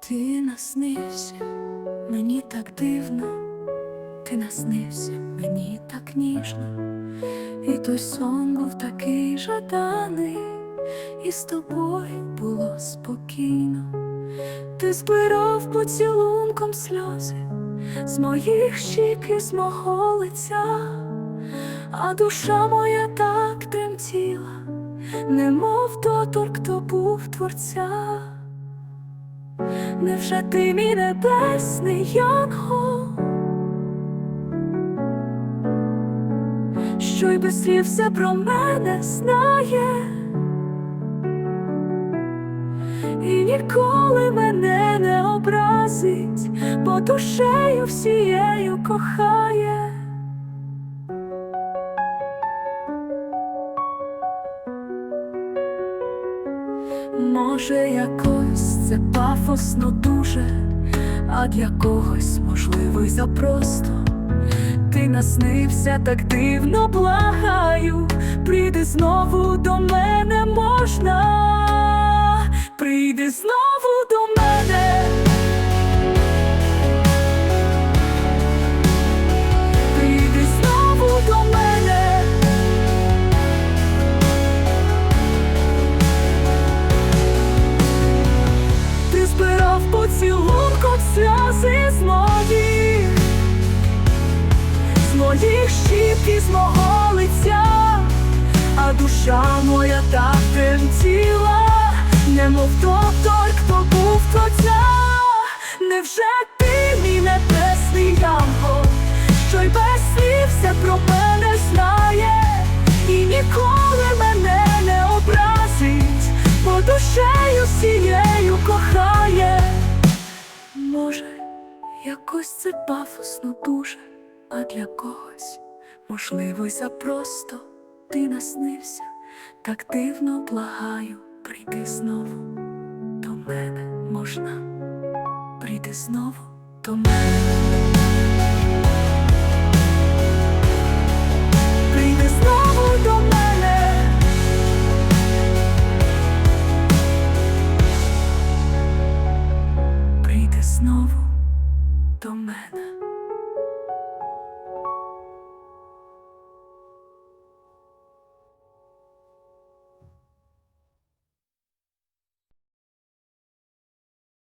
Ти наснився, мені так дивно, ти наснився, мені так ніжно, і той сон був такий жаданий, і з тобою було спокійно. Ти збирав поцілунком сльози з моїх щік і з мого лиця, а душа моя так тремтіла, немов доторк, хто був творця. Невже ти мій небесний янгол, що й без слів все про мене знає, і ніколи мене не образить, бо душею всією кохає. Може, якось це пафосно дуже, а для когось можливо й запросто. Ти наснився так дивно, благаю, прийди знову до мене можна, прийди знову моїх щіп і з мого лиця, а душа моя так тремтіла, немов доктор, хто був творця. Невже ти мій небесний янгол, що й без слів все про мене знає, і ніколи мене не образить, бо душею всією кохає. Може, якось це пафосно дуже, а для когось можливо запросто ти наснився, так дивно благаю, прийди знову до мене можна, прийди знову до мене. Знову до мене.